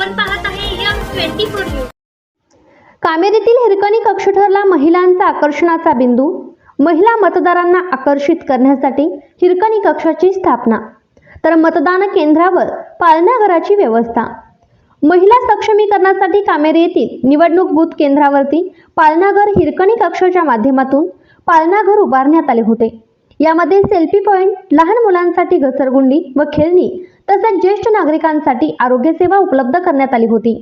आपण पाहत आहे यम ट्वेंटी फोर न्यूज. कामेरीतील हिरकणी कक्ष ठरला महिलांचा आकर्षणाचा बिंदू. महिला मतदारांना आकर्षित करण्यासाठी हिरकणी कक्षाची स्थापना. तर मतदान केंद्रावर पाळणाघराची व्यवस्था. महिला सक्षमीकरणासाठी कामेरी येथील निवडणूक बूथ केंद्रावरती पाळणाघर हिरकणी कक्षाच्या माध्यमातून पाळणाघर उभारण्यात आले होते. यामध्ये सेल्फी पॉईंट लहान मुलांसाठी घसरगुंडी व खेळणी तसेच ज्येष्ठ नागरिकांसाठी आरोग्यसेवा उपलब्ध करण्यात आली होती.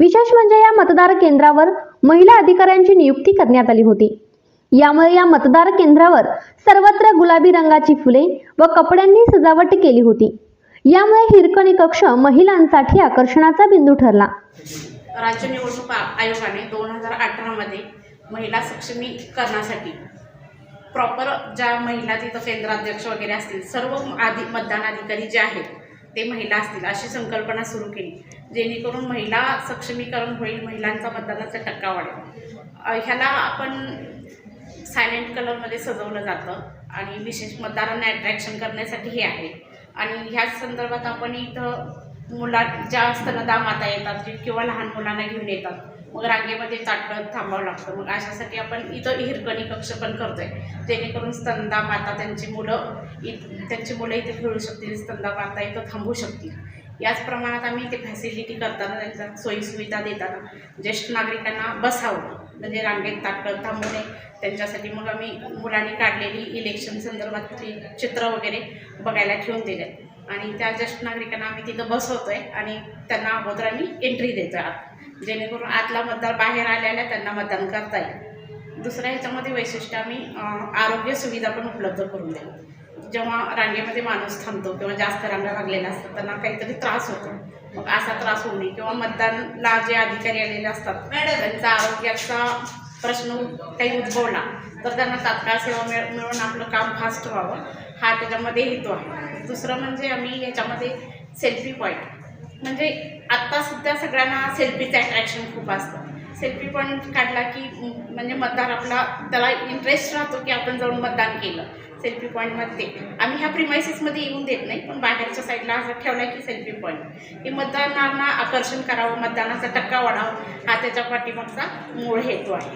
विशेष म्हणजे या मतदार केंद्रावर महिला अधिकाऱ्यांची नियुक्ती करण्यात आली होती. यामुळे या मतदार केंद्रावर सर्वत्र गुलाबी रंगाची फुले व कपड्यांनी सजावट केली होती. यामुळे हिरकणी कक्ष महिलांसाठी आकर्षणाचा बिंदू ठरला. राज्य निवडणूक आयोगाने दोन हजार अठरामध्ये महिला सक्षमीकरणासाठी प्रॉपर ज्या महिला तिथं केंद्राध्यक्ष वगैरे असतील सर्व आधी मतदान अधिकारी जे आहेत ते महिला असतील अशी संकल्पना सुरू केली जेणेकरून महिला सक्षमीकरण होईल महिलांचा मतदानाचा टक्का वाढेल. ह्याला आपण सायलेंट कलरमध्ये सजवलं जातं आणि विशेष मतदारांना अट्रॅक्शन करण्यासाठी हे आहे. आणि ह्याच संदर्भात आपण इथं मुला ज्या स्तनदा माता येतात की- किंवा लहान मुलांना घेऊन येतात मग रांगेमध्ये ताटकळत थांबावं लागतं. मग अशासाठी आपण इथं हिरकणी कक्ष पण करतोय. जेणेकरून स्तनदा माता त्यांची मुलं इत त्यांची मुलं इथे खेळू शकतील स्तनदा माता इथं थांबू शकतील. याच प्रमाणात आम्ही इथे फॅसिलिटी करताना त्यांच्या सोयीसुविधा देताना ज्येष्ठ नागरिकांना बसावं. म्हणजे रांगेत ताटकळत थांबू नये. त्यांच्यासाठी मग आम्ही मुलांनी काढलेली इलेक्शन संदर्भातली चित्र वगैरे बघायला ठेवून दिले आणि त्या ज्येष्ठ नागरिकांना आम्ही तिथं बसवतोय आणि त्यांना अगोदर आम्ही एंट्री देतोय आत. जेणेकरून आतला मतदार बाहेर आलेल्या त्यांना मतदान करता येईल. दुसऱ्या ह्याच्यामध्ये वैशिष्ट्य आम्ही आरोग्य सुविधा पण उपलब्ध करून देऊ. जेव्हा रांगेमध्ये माणूस थांबतो किंवा जास्त रांगा लागलेल्या असतात त्यांना काहीतरी त्रास होतो. मग असा त्रास होऊ नये किंवा मतदानला जे अधिकारी आलेले असतात त्यांचा आरोग्याचा प्रश्न काही उद्भवला तर त्यांना तात्काळ सेवा मिळ मिळून आपलं काम फास्ट व्हावं. हा त्याच्यामध्ये येतो आहे. दुसरं म्हणजे आम्ही याच्यामध्ये सेल्फी पॉईंट म्हणजे आत्तासुद्धा सगळ्यांना सेल्फीचं अट्रॅक्शन खूप असतं. सेल्फी पॉईंट काढला की म्हणजे मतदार आपला त्याला इंटरेस्ट राहतो की आपण जाऊन मतदान केलं सेल्फी पॉईंटमध्ये आम्ही ह्या प्रिमायसेसमध्ये येऊन देत नाही पण बाहेरच्या साईडला असं ठेवला की सेल्फी पॉईंट हे मतदानांना आकर्षण करावं मतदानाचा टक्का वाढावा हा त्याच्या पाठीमागचा मूळ हेतू आहे.